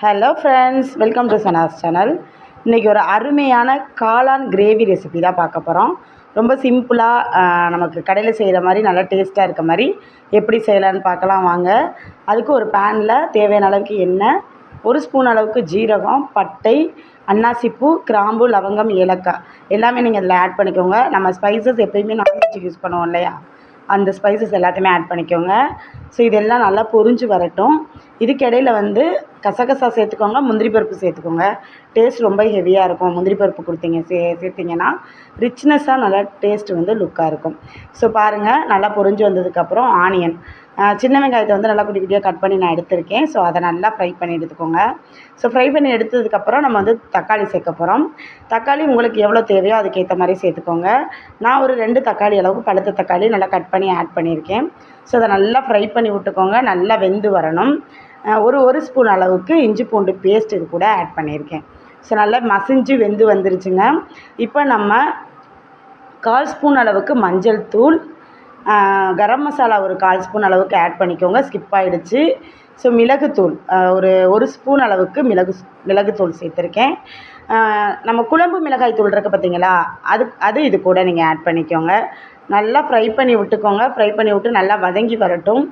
Hello friends welcome to Sana's channel இன்றைக்கி ஒரு அருமையான காளான் கிரேவி ரெசிபி தான் பார்க்க போகிறோம் ரொம்ப சிம்பிளாக நமக்கு கடையில் செய்கிற மாதிரி நல்லா டேஸ்ட்டாக இருக்க மாதிரி எப்படி செய்யலான்னு பார்க்கலாம் வாங்க. அதுக்கு ஒரு பேனில் தேவையான அளவுக்கு எண்ணெய் ஒரு ஸ்பூன் அளவுக்கு ஜீரகம் பட்டை அன்னாசிப்பூ கிராம்பு லவங்கம் ஏலக்காய். எல்லாமே நீங்கள் இதில் ஆட் பண்ணிக்கோங்க. நம்ம ஸ்பைசஸ் எப்பயுமே நான்வெஜ்ஜுக்கு யூஸ் பண்ணுவோம் இல்லையா? அந்த ஸ்பைசஸ் எல்லாத்தையுமே ஆட் பண்ணிக்கோங்க. ஸோ இதெல்லாம் நல்லா பொரிஞ்சு வரட்டும். இதுக்கிடையில் வந்து கசகசா சேர்த்துக்கோங்க முந்திரி பருப்பு சேர்த்துக்கோங்க. டேஸ்ட் ரொம்ப ஹெவியாக இருக்கும். முந்திரி பருப்பு கொடுத்தீங்க சே சேர்த்திங்கன்னா ரிச்னஸ்ஸாக நல்லா டேஸ்ட் வந்து லுக்காக இருக்கும். ஸோ பாருங்கள் நல்லா பொரிஞ்சு வந்ததுக்கப்புறம் ஆனியன் சின்ன வெங்காயத்தை வந்து நல்லா குட்டி குட்டியாக கட் பண்ணி நான் எடுத்திருக்கேன். ஸோ அதை நல்லா ஃப்ரை பண்ணி எடுத்துக்கோங்க. ஸோ ஃப்ரை பண்ணி எடுத்ததுக்கப்புறம் நம்ம வந்து தக்காளி சேர்க்க போகிறோம் தக்காளி உங்களுக்கு எவ்வளோ தேவையோ அதுக்கேற்ற மாதிரி சேர்த்துக்கோங்க. நான் ஒரு ரெண்டு தக்காளி அளவுக்கு பழுத்த தக்காளி நல்லா கட் பண்ணி ஆட் பண்ணியிருக்கேன். ஸோ அதை நல்லா ஃப்ரை பண்ணி விட்டுக்கோங்க. நல்லா வெந்து வரணும். ஒரு ஒரு ஸ்பூன் அளவுக்கு இஞ்சி பூண்டு பேஸ்ட் இது கூட ஆட் பண்ணியிருக்கேன். ஸோ நல்லா மசிஞ்சு வெந்து வந்துருச்சுங்க. இப்போ நம்ம கால் ஸ்பூன் அளவுக்கு மஞ்சள் தூள் கரம் மசாலா ஒரு கால் ஸ்பூன் அளவுக்கு ஆட் பண்ணிக்கோங்க. ஸ்கிப் ஆகிடுச்சு ஸோ மிளகுத்தூள் ஒரு ஒரு ஸ்பூன் அளவுக்கு மிளகு மிளகுத்தூள் சேர்த்துருக்கேன். நம்ம குழம்பு மிளகாய் தூள் இருக்குது பார்த்தீங்களா அது அது இது கூட நீங்கள் ஆட் பண்ணிக்கோங்க. நல்லா ஃப்ரை பண்ணி விட்டுக்கோங்க. ஃப்ரை பண்ணி விட்டு நல்லா வதங்கி வரட்டும்.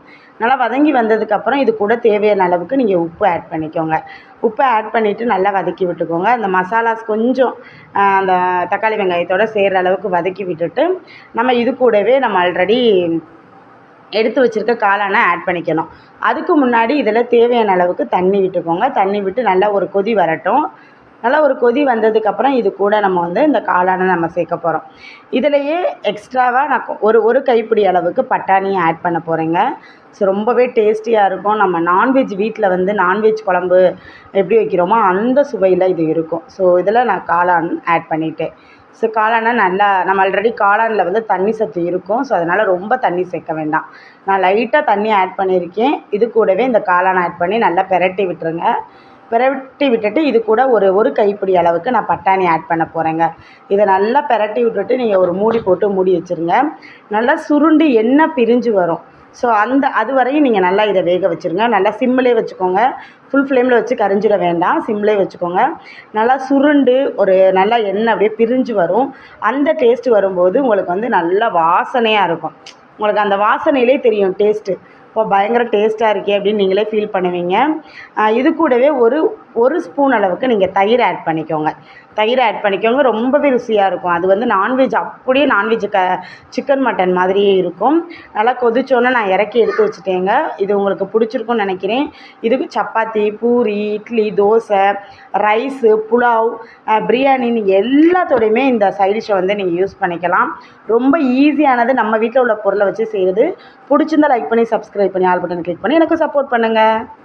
நல்லா வதங்கி வந்ததுக்கப்புறம் இது கூட தேவையான அளவுக்கு நீங்கள் உப்பு ஆட் பண்ணிக்கோங்க. உப்பை ஆட் பண்ணிவிட்டு நல்லா வதக்கி விட்டுக்கோங்க. அந்த மசாலாஸ் கொஞ்சம் அந்த தக்காளி வெங்காயத்தோடு சேர்கிற அளவுக்கு வதக்கி விட்டுட்டு நம்ம இது கூடவே நம்ம ஆல்ரெடி எடுத்து வச்சுருக்க காளானை ஆட் பண்ணிக்கணும். அதுக்கு முன்னாடி இதில் தேவையான அளவுக்கு தண்ணி விட்டுக்கோங்க. தண்ணி விட்டு நல்லா ஒரு கொதி வரட்டும். நல்லா ஒரு கொதி வந்ததுக்கப்புறம் இது கூட நம்ம வந்து இந்த காளானை நம்ம சேர்க்க போகிறோம் இதிலையே எக்ஸ்ட்ராவாக நான் ஒரு ஒரு கைப்பிடி அளவுக்கு பட்டாணியை ஆட் பண்ண போகிறேங்க ஸோ ரொம்பவே டேஸ்டியாக இருக்கும். நம்ம நான்வெஜ் வீட்டில் வந்து நான்வெஜ் குழம்பு எப்படி வைக்கிறோமோ அந்த சுவையில் இது இருக்கும். ஸோ இதில் நான் காளான் ஆட் பண்ணிட்டேன். ஸோ காளானை நல்லா நம்ம ஆல்ரெடி காளானில் வந்து தண்ணி சத்து இருக்கும். ஸோ அதனால் ரொம்ப தண்ணி சேர்க்க வேண்டாம். நான் லைட்டாக தண்ணி ஆட் பண்ணியிருக்கேன். இது கூடவே இந்த காளானை ஆட் பண்ணி நல்லா பெரட்டி விட்டுருங்க. பிரட்டி விட்டுட்டு இது கூட ஒரு ஒரு கைப்பிடி அளவுக்கு நான் பட்டாணி ஆட் பண்ண போகிறேங்க இதை நல்லா பிரட்டி விட்டுட்டு நீங்கள் ஒரு மூடி போட்டு மூடி வச்சுருங்க. நல்லா சுருண்டு எண்ணெய் பிரிஞ்சு வரும். ஸோ அந்த அது வரையும் நீங்கள் நல்லா இதை வேக வச்சுருங்க. நல்லா சிம்மிலே வச்சுக்கோங்க. ஃபுல் ஃப்ளேமில் வச்சு கரிஞ்சிட வேண்டாம். சிம்மிலே வச்சுக்கோங்க. நல்லா சுருண்டு ஒரு நல்லா எண்ணெய் அப்படியே பிரிஞ்சு வரும். அந்த டேஸ்ட்டு வரும்போது உங்களுக்கு வந்து நல்லா வாசனையாக இருக்கும். உங்களுக்கு அந்த வாசனையிலே தெரியும் டேஸ்ட்டு இப்போ பயங்கர டேஸ்ட்டாக இருக்கே அப்படின்னு நீங்களே ஃபீல் பண்ணுவீங்க. இது கூடவே ஒரு ஒரு ஸ்பூன் அளவுக்கு நீங்கள் தயிர் ஆட் பண்ணிக்கோங்க. தயிர் ஆட் பண்ணிக்கோங்க ரொம்பவே ருசியாக இருக்கும். அது வந்து நான்வெஜ் அப்படியே நான்வெஜ் க சிக்கன் மட்டன் மாதிரியே இருக்கும். நல்லா கொதிச்சோன்னே நான் இறக்கி எடுத்து வச்சுட்டேங்க. இது உங்களுக்கு பிடிச்சிருக்குன்னு நினைக்கிறேன். இதுக்கு சப்பாத்தி பூரி இட்லி தோசை ரைஸு புலாவ் பிரியாணின்னு எல்லாத்தோடையுமே இந்த சைடிஷை வந்து நீங்கள் யூஸ் பண்ணிக்கலாம். ரொம்ப ஈஸியானது நம்ம வீட்டில் உள்ள பொருளை வச்சு செய்கிறது பிடிச்சிருந்தா லைக் பண்ணி சப்ஸ்கிரைப் பண்ணி ஆல் பட்டன் கிளிக் பண்ணி எனக்கு சப்போர்ட் பண்ணுங்கள்